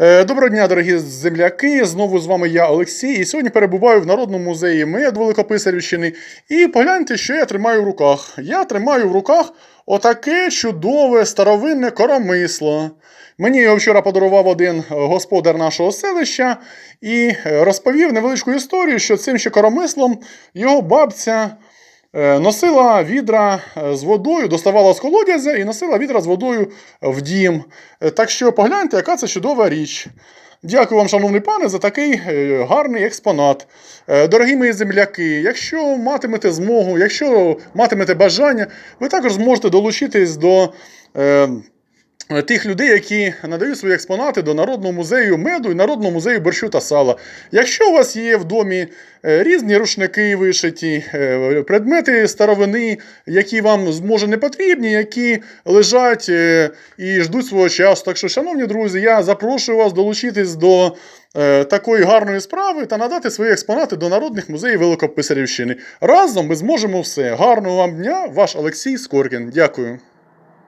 Е, Доброго дня, дорогі земляки! Знову з вами я, Олексій. І сьогодні перебуваю в Народному музеї МЕД Великописарівщини. І погляньте, що я тримаю в руках. Я тримаю в руках отаке чудове старовинне коромисло. Мені його вчора подарував один господар нашого селища і е, розповів невеличку історію, що цим ще коромислом його бабця носила відра е, з водою, доставала з колодязя і носила відра з водою в дім. Е, Так що погляньте, яка це чудова річ. Дякую вам, шановний пане, за такий е, гарний експонат. Е, Дорогі мої земляки, якщо матимете змогу, якщо матимете бажання, ви також зможете долучитись до. Е, Тих людей, які надають свої експонати до Народного музею меду і Народного музею борщу та сала. Якщо у вас є в домі е, різні рушники вишиті, е, предмети старовини, які вам може не потрібні, які лежать і ждуть свого часу. Так що, шановні друзі, я запрошую вас долучитись до такої гарної справи та надати свої експонати до народних музеїв Великописарівщини. Разом ми зможемо все. Гарного вам дня, ваш Олексій Скоркін. Дякую.